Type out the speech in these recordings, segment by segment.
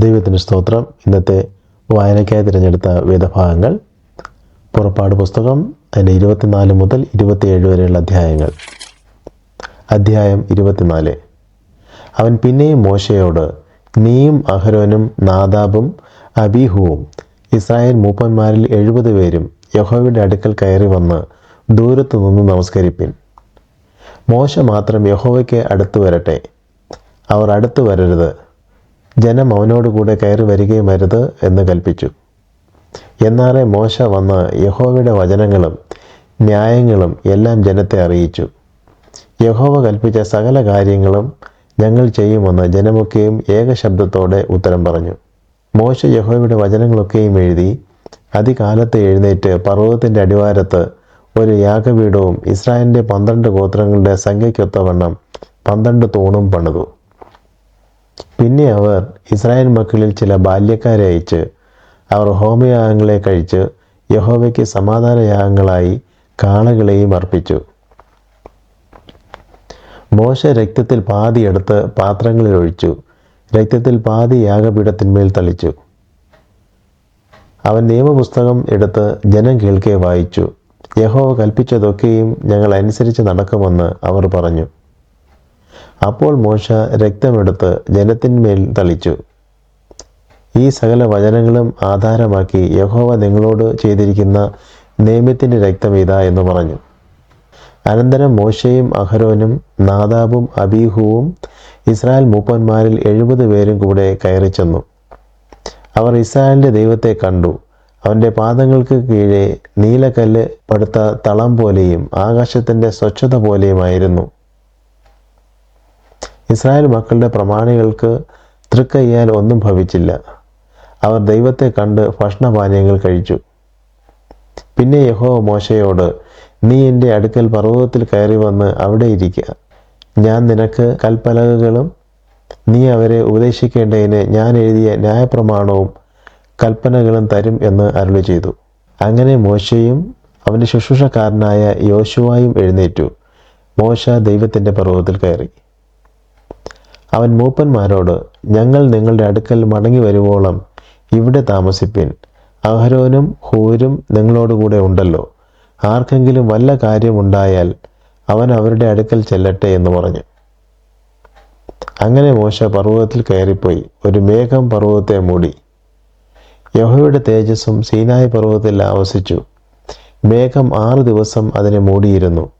ദൈവത്തിന് സ്തോത്രം. ഇന്നത്തെ വായനയ്ക്കായി തിരഞ്ഞെടുത്ത വേദഭാഗങ്ങൾ. പുറപ്പാട് പുസ്തകം അതിന്റെ ഇരുപത്തിനാല് മുതൽ ഇരുപത്തിയേഴ് വരെയുള്ള അധ്യായങ്ങൾ. അധ്യായം ഇരുപത്തിനാല്. അവൻ പിന്നെയും മോശയോട് നീയും അഹരോനും നാദാബും അബീഹുവും ഇസ്രായേൽ മൂപ്പന്മാരിൽ എഴുപത് പേരും യഹോവയുടെ അടുക്കൽ കയറി വന്ന് ദൂരത്തു നിന്ന് നമസ്കരിപ്പിൻ. മോശ മാത്രം യഹോവയ്ക്ക് അടുത്തു വരട്ടെ. അവർ അടുത്തു വരരുത്. ജനം അവനോടുകൂടെ കയറി വരികയും അരുത് എന്ന് കൽപ്പിച്ചു. എന്നാറെ മോശ വന്ന് യഹോവയുടെ വചനങ്ങളും ന്യായങ്ങളും എല്ലാം ജനത്തെ അറിയിച്ചു. യഹോവ കൽപ്പിച്ച സകല കാര്യങ്ങളും ഞങ്ങൾ ചെയ്യുമെന്ന് ജനമൊക്കെയും ഏകശബ്ദത്തോടെ ഉത്തരം പറഞ്ഞു. മോശ യഹോവയുടെ വചനങ്ങളൊക്കെയും എഴുതി അതികാലത്ത് എഴുന്നേറ്റ് പർവതത്തിന്റെ അടിവാരത്ത് ഒരു യാഗപീഠവും ഇസ്രായേലിന്റെ പന്ത്രണ്ട് ഗോത്രങ്ങളുടെ സംഖ്യയ്ക്കൊത്തവണ്ണം പന്ത്രണ്ട് തൂണും പണിതു. പിന്നെ അവർ ഇസ്രായേൽ മക്കളിൽ ചില ബാല്യക്കാരെ അയച്ച് അവർ ഹോമയാഗങ്ങളെ കഴിച്ച് യഹോവയ്ക്ക് സമാധാന യാഗങ്ങളായി കാളകളെയും അർപ്പിച്ചു. മോശ രക്തത്തിൽ പാതി എടുത്ത് പാത്രങ്ങളിൽ ഒഴിച്ചു. രക്തത്തിൽ പാതി യാഗപീഠത്തിന്മേൽ തളിച്ചു. അവൻ നിയമപുസ്തകം എടുത്ത് ജനം കേൾക്കെ വായിച്ചു. യഹോവ കൽപ്പിച്ചതൊക്കെയും ഞങ്ങൾ അനുസരിച്ച് നടക്കുമെന്ന് അവർ പറഞ്ഞു. അപ്പോൾ മോശ രക്തമെടുത്ത് ജനത്തിന്മേൽ തളിച്ചു. ഈ സകല വചനങ്ങളും ആധാരമാക്കി യഹോവ നിങ്ങളോട് ചെയ്തിരിക്കുന്ന നിയമത്തിന്റെ രക്തം ഇതാ എന്ന് പറഞ്ഞു. അനന്തരം മോശയും അഹരോനും നാദാബും അബീഹുവും ഇസ്രായേൽ മൂപ്പന്മാരിൽ എഴുപത് പേരും കൂടെ കയറി ചെന്നു അവർ ഇസ്രായേലിന്റെ ദൈവത്തെ കണ്ടു. അവന്റെ പാദങ്ങൾക്ക് കീഴെ നീലക്കല്ല് പടുത്ത തളം പോലെയും ആകാശത്തിന്റെ സ്വച്ഛത പോലെയുമായിരുന്നു. ഇസ്രായേൽ മക്കളുടെ പ്രമാണികൾക്ക് തൃക്കയ്യാൽ ഒന്നും ഭവിച്ചില്ല. അവർ ദൈവത്തെ കണ്ട് ഭക്ഷണപാനീയങ്ങൾ കഴിച്ചു. പിന്നെ യഹോ മോശയോട് നീ എന്റെ അടുക്കൽ പർവതത്തിൽ കയറി വന്ന് അവിടെ ഇരിക്കുക ഞാൻ നിനക്ക് കൽപ്പലകകളും നീ അവരെ ഉപദേശിക്കേണ്ടതിന് ഞാൻ എഴുതിയ ന്യായപ്രമാണവും കൽപ്പനകളും തരും എന്ന് അരുളി ചെയ്തു അങ്ങനെ മോശയും അവന്റെ ശുശ്രൂഷക്കാരനായ യോശുവായും എഴുന്നേറ്റു. മോശ ദൈവത്തിന്റെ പർവതത്തിൽ കയറി. അവൻ മൂപ്പന്മാരോട് ഞങ്ങൾ നിങ്ങളുടെ അടുക്കൽ മടങ്ങി വരുവോളം ഇവിടെ താമസിപ്പിൻ. അഹരോനും ഹൂരും നിങ്ങളോടുകൂടെ ഉണ്ടല്ലോ. ആർക്കെങ്കിലും വല്ല കാര്യമുണ്ടായാൽ അവൻ അവരുടെ അടുക്കൽ ചെല്ലട്ടെ എന്ന് പറഞ്ഞു. അങ്ങനെ മോശ പർവതത്തിൽ കയറിപ്പോയി. ഒരു മേഘം പർവതത്തെ മൂടി. യഹോയുടെ തേജസ്സും സീനായ പർവതത്തിൽ ആവസിച്ചു. മേഘം ആറ് ദിവസം അതിനെ മൂടിയിരുന്നു.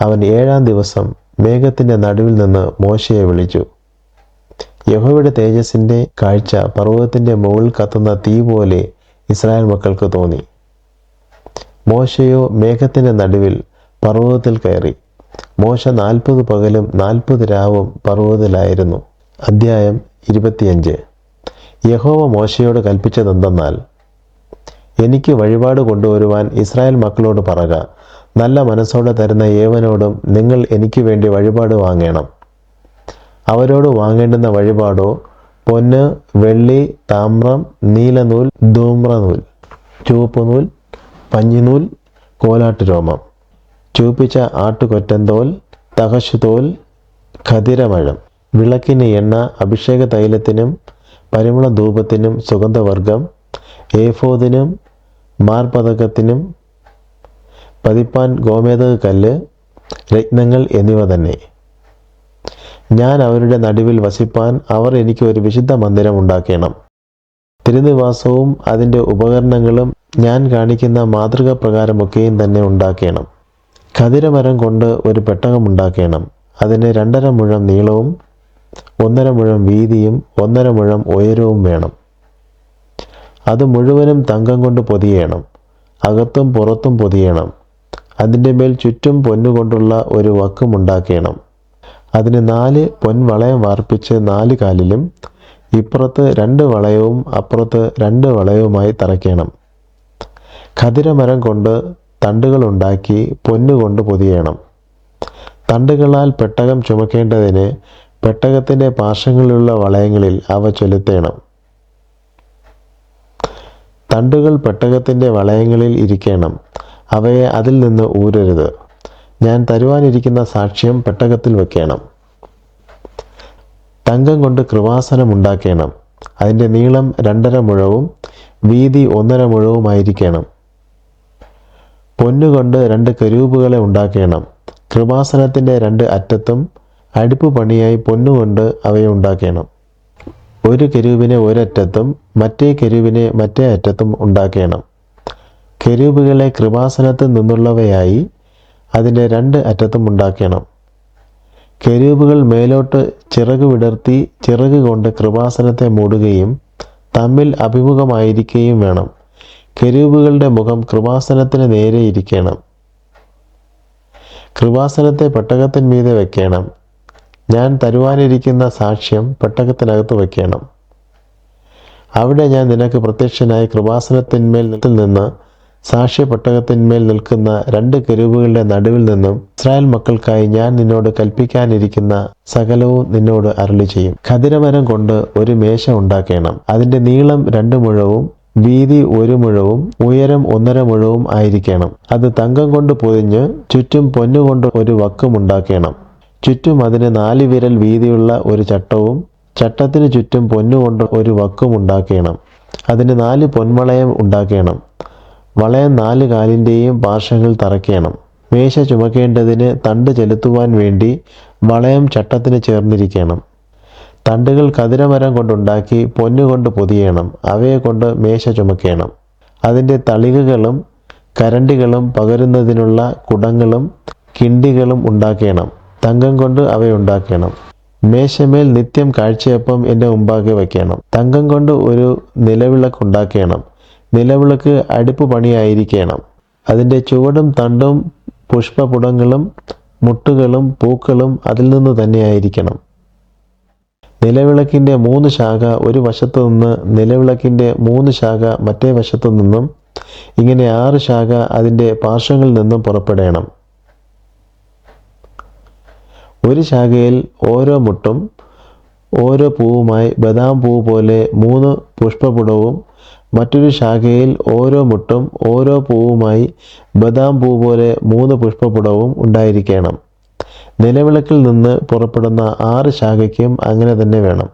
അവൻ ഏഴാം ദിവസം മേഘത്തിന്റെ നടുവിൽ നിന്ന് മോശയെ വിളിച്ചു. യഹോയുടെ തേജസ്സിന്റെ കാഴ്ച പർവതത്തിന്റെ മുകളിൽ കത്തുന്ന തീ പോലെ ഇസ്രായേൽ മക്കൾക്ക് തോന്നി. മോശയോ മേഘത്തിന്റെ നടുവിൽ പർവതത്തിൽ കയറി. മോശ നാൽപ്പത് പകലും നാൽപ്പത് രാവും പർവതത്തിലായിരുന്നു. അദ്ധ്യായം ഇരുപത്തിയഞ്ച്. യഹോവ മോശയോട് കൽപ്പിച്ചതെന്തെന്നാൽ എനിക്ക് വഴിപാട് കൊണ്ടുവരുവാൻ ഇസ്രായേൽ മക്കളോട് പറക. നല്ല മനസ്സോടെ തരുന്ന ഏവനോടും നിങ്ങൾ എനിക്ക് വേണ്ടി വഴിപാട് വാങ്ങണം. അവരോട് വാങ്ങേണ്ടുന്ന വഴിപാടോ? പൊന്ന് വെള്ളി താമ്രം നീലനൂൽ ധൂമ്രനൂൽ ചുവപ്പുനൂൽ പഞ്ഞിനൂൽ കോലാട്ട് രോമം ചൂപ്പിച്ച ആട്ടുകൊറ്റന്തോൽ തകശുതോൽ ഖതിരമഴം വിളക്കിന് എണ്ണ അഭിഷേക തൈലത്തിനും പരിമള ധൂപത്തിനും സുഗന്ധവർഗം ഏഫോദിനും മാർപതകത്തിനും പതിപ്പാൻ ഗോമേതക കല്ല് രത്നങ്ങൾ എന്നിവ തന്നെ. ഞാൻ അവരുടെ നടുവിൽ വസിപ്പാൻ അവർ എനിക്ക് ഒരു വിശുദ്ധ മന്ദിരം ഉണ്ടാക്കണം. തിരുനിവാസവും അതിന്റെ ഉപകരണങ്ങളും ഞാൻ കാണിക്കുന്ന മാതൃക പ്രകാരമൊക്കെയും തന്നെ ഉണ്ടാക്കണം. ഖതിരമരം കൊണ്ട് ഒരു പെട്ടകം ഉണ്ടാക്കണം. അതിന് രണ്ടര മുഴം നീളവും ഒന്നര മുഴം വീതിയും ഒന്നര മുഴം ഉയരവും വേണം. അത് മുഴുവനും തങ്കം കൊണ്ട് പൊതിയണം. അകത്തും പുറത്തും പൊതിയണം. അതിന്റെ മേൽ ചുറ്റും പൊന്നുകൊണ്ടുള്ള ഒരു വക്കും ഉണ്ടാക്കണം. അതിന് നാല് പൊൻവളയം വാർപ്പിച്ച് നാല് കാലിലും ഇപ്പുറത്ത് രണ്ട് വളയവും അപ്പുറത്ത് രണ്ട് വളയവുമായി തറയ്ക്കണം. ഖതിരമരം കൊണ്ട് തണ്ടുകൾ ഉണ്ടാക്കി പൊന്നുകൊണ്ട് പൊതിയണം. തണ്ടുകളാൽ പെട്ടകം ചുമക്കേണ്ടതിന് പെട്ടകത്തിന്റെ പാർശ്വങ്ങളിലുള്ള വളയങ്ങളിൽ അവ ചൊലുത്തേണം. തണ്ടുകൾ പെട്ടകത്തിന്റെ വളയങ്ങളിൽ ഇരിക്കണം. അവയെ അതിൽ നിന്ന് ഊരരുത്. ഞാൻ തരുവാനിരിക്കുന്ന സാക്ഷ്യം പെട്ടകത്തിൽ വെക്കണം. തങ്കം കൊണ്ട് കൃപാസനം ഉണ്ടാക്കണം. അതിന്റെ നീളം രണ്ടര മുഴവും വീതി ഒന്നര മുഴവുമായിരിക്കണം. പൊന്നുകൊണ്ട് രണ്ട് കരൂപുകളെ ഉണ്ടാക്കണം. കൃപാസനത്തിന്റെ രണ്ട് അറ്റത്തും അടുപ്പ് പണിയായി പൊന്നുകൊണ്ട് അവയെ ഉണ്ടാക്കണം. ഒരു കരൂപിനെ ഒരറ്റത്തും മറ്റേ കരൂപിനെ മറ്റേ അറ്റത്തും ഉണ്ടാക്കണം. കരൂപുകളെ കൃപാസനത്തിൽ നിന്നുള്ളവയായി അതിന്റെ രണ്ട് അറ്റത്തും ഉണ്ടാക്കണം. കെരൂബുകൾ മേലോട്ട് ചിറക് വിടർത്തി ചിറക് കൊണ്ട് കൃപാസനത്തെ മൂടുകയും തമ്മിൽ അഭിമുഖമായിരിക്കുകയും വേണം. കെരൂബുകളുടെ മുഖം കൃപാസനത്തിന് നേരെ ഇരിക്കണം. കൃപാസനത്തെ പെട്ടകത്തിന്മീതെ വെക്കണം. ഞാൻ തരുവാനിരിക്കുന്ന സാക്ഷ്യം പെട്ടകത്തിനകത്ത് വയ്ക്കണം അവിടെ ഞാൻ നിനക്ക് പ്രത്യക്ഷനായി കൃപാസനത്തിന്മേൽ നിന്ന് സാക്ഷ്യപ്പെട്ടകത്തിന്മേൽ നിൽക്കുന്ന രണ്ട് കെരുവുകളുടെ നടുവിൽ നിന്നും ഇസ്രായേൽ മക്കൾക്കായി ഞാൻ നിന്നോട് കൽപ്പിക്കാനിരിക്കുന്ന സകലവും നിന്നോട് അരളി ചെയ്യും. ഖതിരമരം കൊണ്ട് ഒരു മേശ ഉണ്ടാക്കണം. അതിന്റെ നീളം രണ്ട് മുഴവും വീതി ഒരു മുഴവും ഉയരം ഒന്നര മുഴവും ആയിരിക്കണം. അത് തങ്കം കൊണ്ട് പൊതിഞ്ഞ് ചുറ്റും പൊന്നുകൊണ്ട് ഒരു വക്കും ഉണ്ടാക്കണം. ചുറ്റും അതിന് നാല് വിരൽ വീതിയുള്ള ഒരു ചട്ടവും ചട്ടത്തിന് ചുറ്റും പൊന്നുകൊണ്ട് ഒരു വക്കും ഉണ്ടാക്കണം. അതിന് നാല് പൊന്മളയം ഉണ്ടാക്കണം. വളയം നാല് കാലിന്റെയും പാർശ്വങ്ങൾ തറയ്ക്കണം. മേശ ചുമക്കേണ്ടതിന് തണ്ട് ചെലുത്തുവാൻ വേണ്ടി വളയം ചട്ടത്തിന് ചേർന്നിരിക്കണം. തണ്ടുകൾ കതിരമരം കൊണ്ടുണ്ടാക്കി പൊന്നുകൊണ്ട് പൊതിയണം. അവയെ കൊണ്ട് മേശ ചുമക്കണം. അതിന്റെ തളികകളും കരണ്ടികളും പകരുന്നതിനുള്ള കുടങ്ങളും കിണ്ടികളും ഉണ്ടാക്കണം. തങ്കം കൊണ്ട് അവയുണ്ടാക്കണം മേശമേൽ നിത്യം കാഴ്ചയപ്പം എന്റെ മുമ്പാകെ വയ്ക്കണം. തങ്കം കൊണ്ട് ഒരു നിലവിളക്ക് ഉണ്ടാക്കണം. നിലവിളക്ക് അടുപ്പ് പണിയായിരിക്കണം. അതിന്റെ ചുവടും തണ്ടും പുഷ്പപുടങ്ങളും മുട്ടുകളും പൂക്കളും അതിൽ നിന്ന് തന്നെയായിരിക്കണം നിലവിളക്കിന്റെ മൂന്ന് ശാഖ ഒരു വശത്തു നിന്ന് നിലവിളക്കിന്റെ മൂന്ന് ശാഖ മറ്റേ വശത്തു നിന്നും ഇങ്ങനെ ആറ് ശാഖ അതിന്റെ പാർശ്വങ്ങളിൽ നിന്നും പുറപ്പെടണം. ഒരു ശാഖയിൽ ഓരോ മുട്ടും ഓരോ പൂവുമായി ബദാം പൂവ് പോലെ മൂന്ന് പുഷ്പപുടവും മറ്റൊരു ശാഖയിൽ ഓരോ മുട്ടും ഓരോ പൂവുമായി ബദാം പൂ പോലെ മൂന്ന് പുഷ്പപുടവും ഉണ്ടായിരിക്കണം. നിലവിളക്കിൽ നിന്ന് പുറപ്പെടുന്ന ആറ് ശാഖയ്ക്കും അങ്ങനെ തന്നെ വേണം.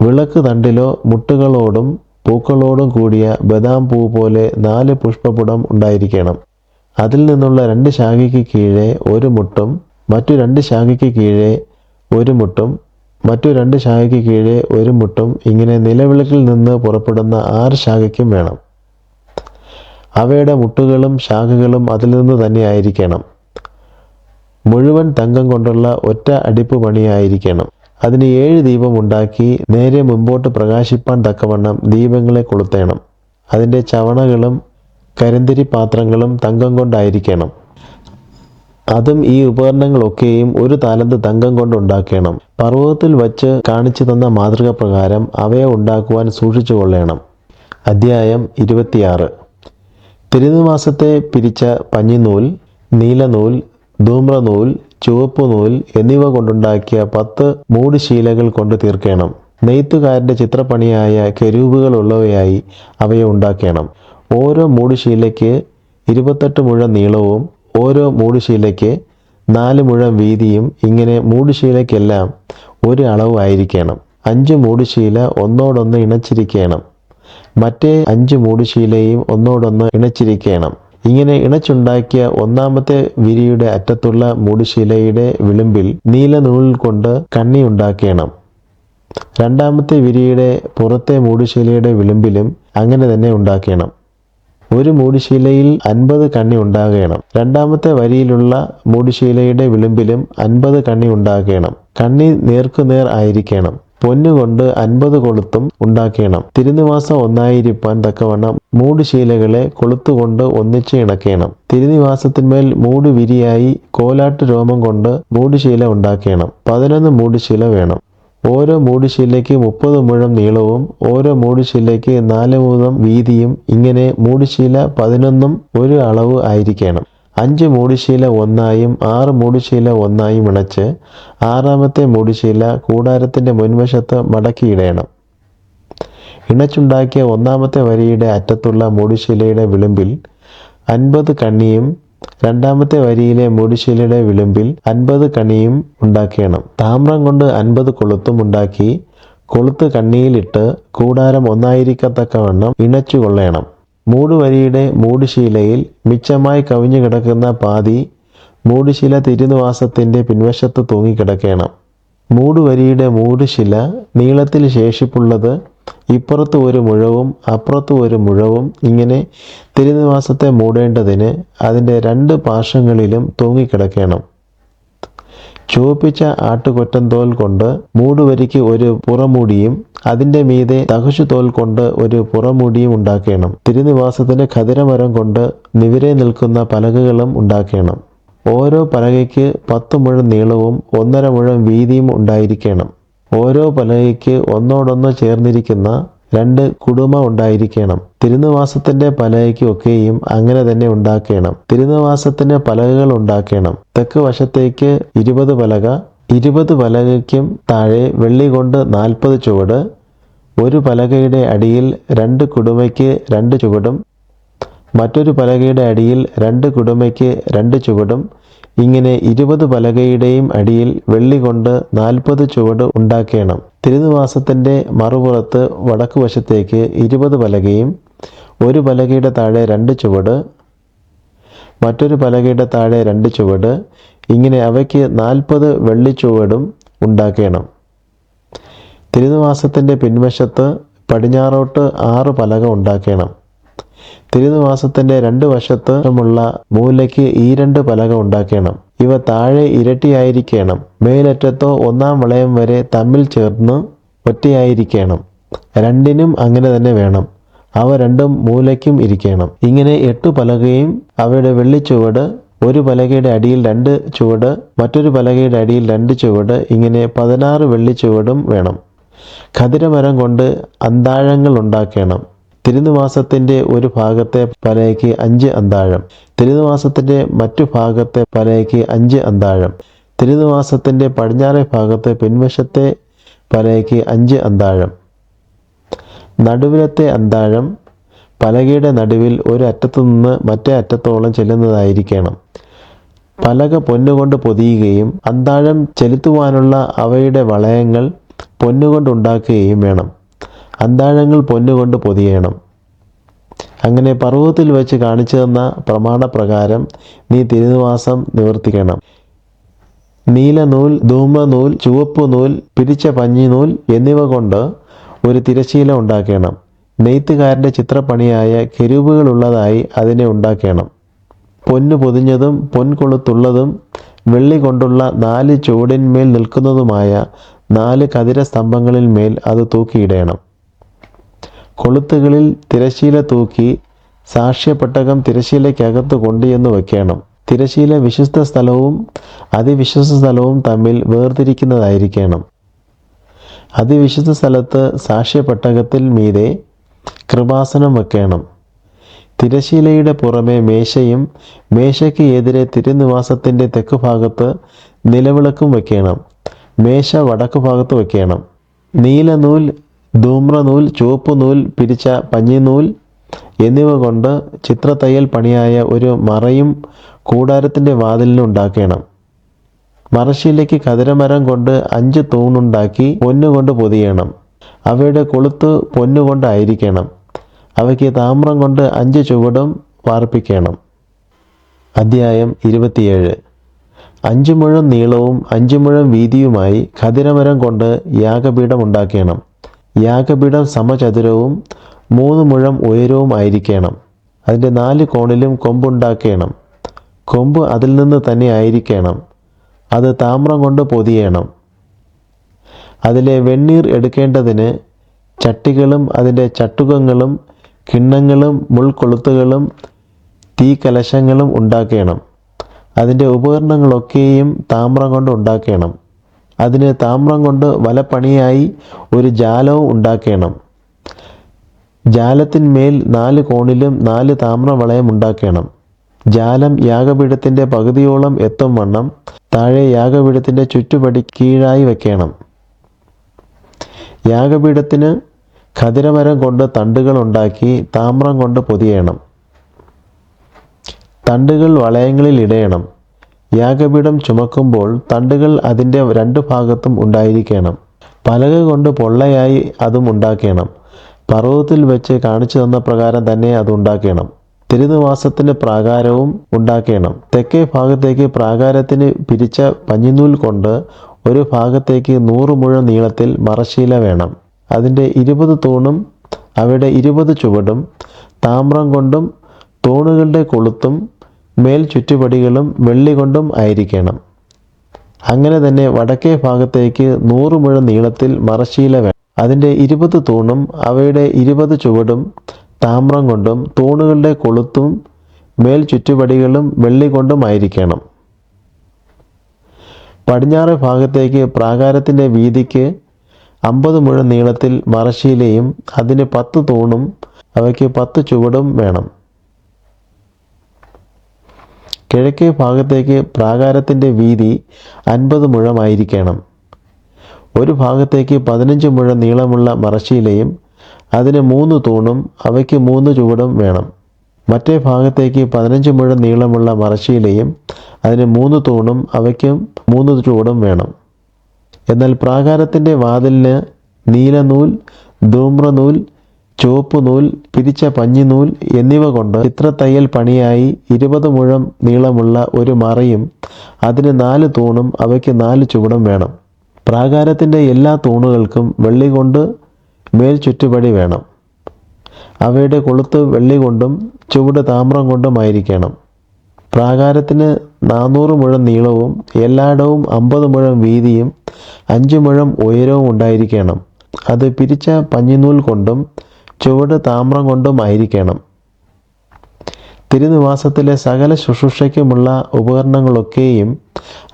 വിളക്ക് തണ്ടിലോ മുട്ടുകളോടും പൂക്കളോടും കൂടിയ ബദാം പൂ പോലെ നാല് പുഷ്പപുടം ഉണ്ടായിരിക്കണം. അതിൽ നിന്നുള്ള രണ്ട് ശാഖയ്ക്ക് കീഴെ ഒരു മുട്ടും മറ്റു രണ്ട് ശാഖയ്ക്ക് കീഴെ ഒരു മുട്ടും മറ്റു രണ്ട് ശാഖയ്ക്ക് കീഴേ ഒരു മുട്ടും ഇങ്ങനെ നിലവിളക്കിൽ നിന്ന് പുറപ്പെടുന്ന ആറ് ശാഖയ്ക്കും വേണം. അവയുടെ മുട്ടുകളും ശാഖകളും അതിൽ നിന്ന് തന്നെ ആയിരിക്കണം. മുഴുവൻ തങ്കം കൊണ്ടുള്ള ഒറ്റ അടിപ്പ് പണിയായിരിക്കണം. അതിന് ഏഴ് ദീപം ഉണ്ടാക്കി നേരെ മുമ്പോട്ട് പ്രകാശിപ്പാൻ തക്കവണ്ണം ദീപങ്ങളെ കൊളുത്തേണം. അതിന്റെ ചവണകളും കരിന്തിരി പാത്രങ്ങളും തങ്കം കൊണ്ടായിരിക്കണം. അതും ഈ ഉപകരണങ്ങളൊക്കെയും ഒരു താലന്ത് തങ്കം കൊണ്ട് ഉണ്ടാക്കണം. പർവതത്തിൽ വച്ച് കാണിച്ചു തന്ന മാതൃക പ്രകാരം അവയെ ഉണ്ടാക്കുവാൻ സൂക്ഷിച്ചു കൊള്ളണം. അധ്യായം ഇരുപത്തിയാറ്. തിരുനിവാസത്തെ പിരിച്ച പഞ്ഞിനൂൽ നീലനൂൽ ധൂമ്രനൂൽ ചുവപ്പ് നൂൽ എന്നിവ കൊണ്ടുണ്ടാക്കിയ പത്ത് മൂടുശീലകൾ കൊണ്ട് തീർക്കണം. നെയ്ത്തുകാരന്റെ ചിത്രപ്പണിയായ കെരൂപുകളുള്ളവയായി അവയെ ഉണ്ടാക്കണം. ഓരോ മൂടുശീലയ്ക്ക് ഇരുപത്തെട്ട് മുഴ നീളവും ഓരോ മൂടുശീലയ്ക്ക് നാല് മുഴം വീതിയും ഇങ്ങനെ മൂടുശീലയ്ക്കെല്ലാം ഒരു അളവ് ആയിരിക്കണം. അഞ്ച് മൂടുശീല ഒന്നോടൊന്ന് ഇണച്ചിരിക്കണം. മറ്റേ അഞ്ച് മൂടുശീലയും ഒന്നോടൊന്ന് ഇണച്ചിരിക്കണം. ഇങ്ങനെ ഇണച്ചുണ്ടാക്കിയ ഒന്നാമത്തെ വിരിയുടെ അറ്റത്തുള്ള മൂടുശീലയുടെ വിളിമ്പിൽ നീല നൂൽ കൊണ്ട് കണ്ണി ഉണ്ടാക്കണം. രണ്ടാമത്തെ വിരിയുടെ പുറത്തെ മൂടുശീലയുടെ വിളിമ്പിലും അങ്ങനെ തന്നെ ഉണ്ടാക്കണം. ഒരു മൂടിശീലയിൽ അൻപത് കണ്ണി ഉണ്ടാകണം. രണ്ടാമത്തെ വരിയിലുള്ള മൂടിശീലയുടെ വിളിമ്പിലും അൻപത് കണ്ണി ഉണ്ടാകണം. കണ്ണി നേർക്കുനേർ ആയിരിക്കണം. പൊന്നുകൊണ്ട് അൻപത് കൊളുത്തും ഉണ്ടാക്കണം തിരുനിവാസം ഒന്നായിരിക്കാൻ തക്കവണ്ണം മൂടുശീലകളെ കൊളുത്തുകൊണ്ട് ഒന്നിച്ച് ഇണക്കണം. തിരുനിവാസത്തിന്മേൽ മൂട് വിരിയായി കോലാട്ട് രോമം കൊണ്ട് മൂടുശീല ഉണ്ടാക്കണം പതിനൊന്ന് മൂടുശീല വേണം. ഓരോ മൂടിശീലയ്ക്ക് മുപ്പത് മുഴം നീളവും ഓരോ മൂടിശീലയ്ക്ക് നാല് മുഴം വീതിയും ഇങ്ങനെ മൂടിശീല പതിനൊന്നും ഒരു അളവ് ആയിരിക്കണം. അഞ്ച് മൂടിശീല ഒന്നായും ആറ് മൂടിശീല ഒന്നായും ഇണച്ച് ആറാമത്തെ മൂടിശീല കൂടാരത്തിന്റെ മുൻവശത്ത് മടക്കിയിടണം. ഇണച്ചുണ്ടാക്കിയ ഒന്നാമത്തെ വരിയുടെ അറ്റത്തുള്ള മൂടിശീലയുടെ വിളിമ്പിൽ അൻപത് കണ്ണിയും രണ്ടാമത്തെ വരിയിലെ മൂടിശീലയുടെ വിളിമ്പിൽ അൻപത് കണിയും ഉണ്ടാക്കണം താമ്രം കൊണ്ട് അൻപത് കൊളുത്തും ഉണ്ടാക്കി കൊളുത്ത് കണ്ണിയിലിട്ട് കൂടാരം ഒന്നായിരിക്കത്തക്കവണ്ണം ഇണച്ചു കൊള്ളേണം. മൂടുവരിയുടെ മൂടുശീലയിൽ മിച്ചമായി കവിഞ്ഞു കിടക്കുന്ന പാതി മൂടുശില തിരുനിവാസത്തിന്റെ പിൻവശത്ത് തൂങ്ങിക്കിടക്കണം. മൂടുവരിയുടെ മൂടുശില നീളത്തിൽ ശേഷിപ്പുള്ളത് ഇപ്പുറത്ത് ഒരു മുഴവും അപ്പുറത്ത് ഒരു മുഴവും ഇങ്ങനെ തിരുനിവാസത്തെ മൂടേണ്ടതിന് അതിന്റെ രണ്ട് പാർശ്വങ്ങളിലും തൂങ്ങിക്കിടക്കണം. ചുവപ്പിച്ച ആട്ടുകൊറ്റൻ തോൽ കൊണ്ട് മൂടുവരിക്ക് ഒരു പുറമൂടിയും അതിന്റെ മീതെ തകശു തോൽ കൊണ്ട് ഒരു പുറമൂടിയും ഉണ്ടാക്കണം. തിരുനിവാസത്തിന് ഖതിരമരം കൊണ്ട് നിവിരെ നിൽക്കുന്ന പലകകളും ഉണ്ടാക്കണം. ഓരോ പലകയ്ക്ക് പത്ത് മുഴം നീളവും ഒന്നര മുഴം വീതിയും ഉണ്ടായിരിക്കണം. ഓരോ പലകയ്ക്ക് ഒന്നോടൊന്ന് ചേർന്നിരിക്കുന്ന രണ്ട് കുടുമ ഉണ്ടായിരിക്കണം. തിരുനിവാസത്തിന്റെ പലകയ്ക്ക് ഒക്കെയും അങ്ങനെ തന്നെ ഉണ്ടാക്കണം. തിരുനിവാസത്തിന് പലകകൾ ഉണ്ടാക്കണം. തെക്ക് വശത്തേക്ക് ഇരുപത് പലക ഇരുപത് പലകയ്ക്കും താഴെ വെള്ളി കൊണ്ട് നാൽപ്പത് ചുവട് ഒരു പലകയുടെ അടിയിൽ രണ്ട് കുടുമയ്ക്ക് രണ്ട് ചുവടും മറ്റൊരു പലകയുടെ അടിയിൽ രണ്ട് കുടുമയ്ക്ക് രണ്ട് ചുവടും ഇങ്ങനെ ഇരുപത് പലകയുടെയും അടിയിൽ വെള്ളി കൊണ്ട് നാൽപ്പത് ചുവട് ഉണ്ടാക്കണം. തിരുനിവാസത്തിന്റെ മറുപുറത്ത് വടക്ക് വശത്തേക്ക് ഇരുപത് പലകയും ഒരു പലകയുടെ താഴെ രണ്ട് ചുവട് മറ്റൊരു പലകയുടെ താഴെ രണ്ട് ചുവട് ഇങ്ങനെ അവയ്ക്ക് നാൽപ്പത് വെള്ളി ചുവടും ഉണ്ടാക്കണം. തിരുനിവാസത്തിന്റെ പിൻവശത്ത് പടിഞ്ഞാറോട്ട് ആറ് പലക ഉണ്ടാക്കണം. തിരുനിവാസത്തിന്റെ രണ്ട് വശത്തുമുള്ള മൂലയ്ക്ക് ഈ രണ്ട് പലക ഉണ്ടാക്കണം. ഇവ താഴെ ഇരട്ടിയായിരിക്കണം. മേലറ്റത്തോ ഒന്നാം വളയം വരെ തമ്മിൽ ചേർന്ന് ഒറ്റയായിരിക്കണം. രണ്ടിനും അങ്ങനെ തന്നെ വേണം. അവ രണ്ടും മൂലയ്ക്കും ഇരിക്കണം. ഇങ്ങനെ എട്ട് പലകയും അവയുടെ വെള്ളിച്ചുവട് ഒരു പലകയുടെ അടിയിൽ രണ്ട് ചുവട് മറ്റൊരു പലകയുടെ അടിയിൽ രണ്ട് ചുവട് ഇങ്ങനെ പതിനാറ് വെള്ളിച്ചുവടും വേണം. ഖതിരമരം കൊണ്ട് അന്താഴങ്ങൾ ഉണ്ടാക്കണം. തിരുനിവാസത്തിന്റെ ഒരു ഭാഗത്തെ പലയ്ക്ക് അഞ്ച് അന്താഴം തിരുനിവാസത്തിന്റെ മറ്റു ഭാഗത്തെ പലയ്ക്ക് അഞ്ച് അന്താഴം തിരുനിവാസത്തിന്റെ പടിഞ്ഞാറേ ഭാഗത്തെ പിൻവശത്തെ പലയ്ക്ക് അഞ്ച് അന്താഴം. നടുവിലത്തെ അന്താഴം പലകയുടെ നടുവിൽ ഒരു അറ്റത്തു നിന്ന് മറ്റേ അറ്റത്തോളം ചെല്ലുന്നതായിരിക്കണം. പലക പൊന്നുകൊണ്ട് പൊതിയുകയും അന്താഴം ചെലുത്തുവാനുള്ള അവയുടെ വളയങ്ങൾ പൊന്നുകൊണ്ടുണ്ടാക്കുകയും വേണം. അന്താഴങ്ങൾ പൊന്നുകൊണ്ട് പൊതിയണം. അങ്ങനെ പർവതത്തിൽ വെച്ച് കാണിച്ചു തന്ന പ്രമാണപ്രകാരം നീ തിരുനിവാസം നിവർത്തിക്കണം. നീലനൂൽ ധൂമനൂൽ ചുവപ്പ് നൂൽ പിരിച്ച പഞ്ഞിനൂൽ എന്നിവ കൊണ്ട് ഒരു തിരശീല ഉണ്ടാക്കണം. നെയ്ത്തുകാരന്റെ ചിത്രപ്പണിയായ കെരൂബുകളുള്ളതായി അതിനെ ഉണ്ടാക്കണം. പൊന്നു പൊതിഞ്ഞതും പൊൻകൊളുത്തുള്ളതും വെള്ളി കൊണ്ടുള്ള നാല് ചുവടിന്മേൽ നിൽക്കുന്നതുമായ നാല് കതിര സ്തംഭങ്ങളിൽ മേൽ അത് തൂക്കിയിടണം. കൊളുത്തുകളിൽ തിരശീല തൂക്കി സാക്ഷ്യപ്പെട്ടകം തിരശീലയ്ക്കകത്ത് കൊണ്ടുചെന്ന് വയ്ക്കണം. തിരശീല വിശുദ്ധ സ്ഥലവും അതിവിശുദ്ധ സ്ഥലവും തമ്മിൽ വേർതിരിക്കുന്നതായിരിക്കണം. അതിവിശുദ്ധ സ്ഥലത്ത് സാക്ഷ്യപ്പെട്ടകത്തിൽ മീതെ കൃപാസനം വെക്കണം. തിരശീലയുടെ പുറമെ മേശയും മേശയ്ക്ക് എതിരെ തിരുനിവാസത്തിന്റെ തെക്ക് ഭാഗത്ത് നിലവിളക്കും വെക്കണം. മേശ വടക്ക് ഭാഗത്ത് വെക്കണം. നീലനൂൽ ധൂമ്രനൂൽ ചുവപ്പ് നൂൽ പിരിച്ച പഞ്ഞിനൂൽ എന്നിവ കൊണ്ട് ചിത്രത്തയ്യൽ പണിയായ ഒരു മറയും കൂടാരത്തിന്റെ വാതിലിനും ഉണ്ടാക്കണം. മറശ്ശീലയ്ക്ക് കതിരമരം കൊണ്ട് അഞ്ച് തൂണുണ്ടാക്കി പൊന്നുകൊണ്ട് പൊതിയണം. അവയുടെ കൊളുത്ത് പൊന്നുകൊണ്ടായിരിക്കണം അവയ്ക്ക് താമ്രം കൊണ്ട് അഞ്ച് ചുവടും വാർപ്പിക്കണം. അധ്യായം ഇരുപത്തിയേഴ്. അഞ്ചു മുഴം നീളവും അഞ്ചു മുഴം വീതിയുമായി ഖതിരമരം കൊണ്ട് യാഗപീഠം ഉണ്ടാക്കണം. യാഗപീഠം സമചതുരവും മൂന്ന് മുഴം ഉയരവും ആയിരിക്കണം. അതിന്റെ നാല് കോണിലും കൊമ്പുണ്ടാക്കണം. കൊമ്പ് അതിൽ നിന്ന് തന്നെ ആയിരിക്കണം. അത് താമ്രം കൊണ്ട് പൊതിയണം. അതിലെ വെണ്ണീർ എടുക്കേണ്ടതിന് ചട്ടികളും അതിന്റെ ചട്ടുകങ്ങളും കിണ്ണങ്ങളും മുൾക്കൊളുത്തുകളും തീക്കലശങ്ങളും ഉണ്ടാക്കണം. അതിന്റെ ഉപകരണങ്ങളൊക്കെയും താമ്രം കൊണ്ട് ഉണ്ടാക്കണം. അതിന് താമ്രം കൊണ്ട് വലപ്പണിയായി ഒരു ജാലവും ഉണ്ടാക്കണം. ജാലത്തിന്മേൽ നാല് കോണിലും നാല് താമ്രവളയം ഉണ്ടാക്കണം. ജാലം യാഗപീഠത്തിന്റെ പകുതിയോളം എത്തും വണ്ണം താഴെ യാഗപീഠത്തിന്റെ ചുറ്റുപടി കീഴായി വെക്കണം. യാഗപീഠത്തിന് ഖതിരമരം കൊണ്ട് തണ്ടുകൾ ഉണ്ടാക്കി താമ്രം കൊണ്ട് പൊതിയണം. തണ്ടുകൾ വളയങ്ങളിൽ ഇടയണം യാഗപീഠം ചുമക്കുമ്പോൾ തണ്ടുകൾ അതിന്റെ രണ്ടു ഭാഗത്തും ഉണ്ടായിരിക്കണം. പലക കൊണ്ട് പൊള്ളയായി അതും ഉണ്ടാക്കണം. പർവതത്തിൽ വെച്ച് കാണിച്ചു തന്ന പ്രകാരം തന്നെ അത് ഉണ്ടാക്കണം. തിരുനിവാസത്തിന് പ്രാകാരവും ഉണ്ടാക്കണം. തെക്കേ ഭാഗത്തേക്ക് പ്രാകാരത്തിന് പിരിച്ച പഞ്ഞിനൂൽ കൊണ്ട് ഒരു ഭാഗത്തേക്ക് നൂറ് മുഴ നീളത്തിൽ മറശീല വേണം. അതിന്റെ ഇരുപത് തൂണും അവയുടെ ഇരുപത് ചുവടും താമ്രം കൊണ്ടും തൂണുകളുടെ കൊളുത്തും മേൽ ചുറ്റുപടികളും വെള്ളി കൊണ്ടും ആയിരിക്കണം. അങ്ങനെ തന്നെ വടക്കേ ഭാഗത്തേക്ക് നൂറ് മുഴ നീളത്തിൽ മറശീല വേണം. അതിന്റെ ഇരുപത് തൂണും അവയുടെ ഇരുപത് ചുവടും താമ്രം കൊണ്ടും തൂണുകളുടെ കൊളുത്തും മേൽ ചുറ്റുപടികളും വെള്ളി കൊണ്ടും ആയിരിക്കണം. പടിഞ്ഞാറ് ഭാഗത്തേക്ക് പ്രാകാരത്തിന്റെ വീതിക്ക് അമ്പത് മുഴ നീളത്തിൽ മറശീലയും അതിന് പത്ത് തൂണും അവയ്ക്ക് പത്ത് ചുവടും വേണം. കിഴക്കേ ഭാഗത്തേക്ക് പ്രാകാരത്തിന്റെ വീതി അൻപത് മുഴമായിരിക്കണം. ഒരു ഭാഗത്തേക്ക് പതിനഞ്ച് മുഴ നീളമുള്ള മറശീലയും അതിന് മൂന്ന് തൂണും അവയ്ക്ക് മൂന്ന് ചുവടും വേണം. മറ്റേ ഭാഗത്തേക്ക് പതിനഞ്ച് മുഴ നീളമുള്ള മറശീലയും അതിന് മൂന്ന് തൂണും അവയ്ക്കും മൂന്ന് ചുവടും വേണം. എന്നാൽ പ്രാകാരത്തിന്റെ വാതിലിന് നീലനൂൽ ധൂമ്രനൂൽ ചുവപ്പ് നൂൽ പിരിച്ച പഞ്ഞിനൂൽ എന്നിവ കൊണ്ട് ചിത്രത്തയ്യൽ പണിയായി ഇരുപത് മുഴം നീളമുള്ള ഒരു മറയും അതിന് നാല് തൂണും അവയ്ക്ക് നാല് ചുവടും വേണം. പ്രാകാരത്തിന്റെ എല്ലാ തൂണുകൾക്കും വെള്ളി കൊണ്ട് മേൽ ചുറ്റുപടി വേണം. അവയുടെ കൊളുത്ത് വെള്ളി കൊണ്ടും ചുവട് താമ്രം കൊണ്ടുമായിരിക്കണം പ്രാകാരത്തിന് നാനൂറ് മുഴം നീളവും എല്ലായിടവും അമ്പത് മുഴം വീതിയും അഞ്ച് മുഴം ഉയരവും ഉണ്ടായിരിക്കണം. അത് പിരിച്ച പഞ്ഞിനൂൽ കൊണ്ടും ചുവട് താമ്രം കൊണ്ടും ആയിരിക്കണം തിരുനിവാസത്തിലെ സകല ശുശ്രൂഷയ്ക്കുമുള്ള ഉപകരണങ്ങളൊക്കെയും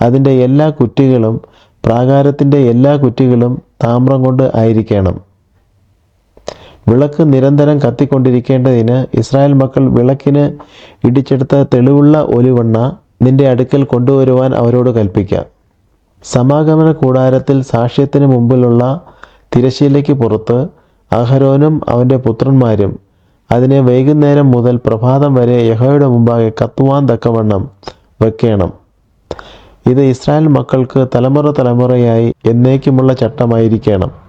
അതിന്റെ എല്ലാ കുറ്റികളും പ്രാകാരത്തിന്റെ എല്ലാ കുറ്റികളും താമ്രം കൊണ്ട് ആയിരിക്കണം. വിളക്ക് നിരന്തരം കത്തിക്കൊണ്ടിരിക്കേണ്ടതിന് ഇസ്രായേൽ മക്കൾ വിളക്കിന് ഇടിച്ചെടുത്ത തെളിവുള്ള ഒലിവെണ്ണ നിന്റെ അടുക്കൽ കൊണ്ടുവരുവാൻ അവരോട് കൽപ്പിക്കാം. സമാഗമന കൂടാരത്തിൽ സാക്ഷ്യത്തിന് മുമ്പിലുള്ള തിരശീലയ്ക്ക് പുറത്ത് അഹരോനും അവന്റെ പുത്രന്മാരും അതിനെ വൈകുന്നേരം മുതൽ പ്രഭാതം വരെ യഹോയുടെ മുമ്പാകെ കത്തുവാൻ തക്കവണ്ണം വെക്കണം. ഇത് ഇസ്രായേൽ മക്കൾക്ക് തലമുറ തലമുറയായി എന്നേക്കുമുള്ള ചട്ടമായിരിക്കണം.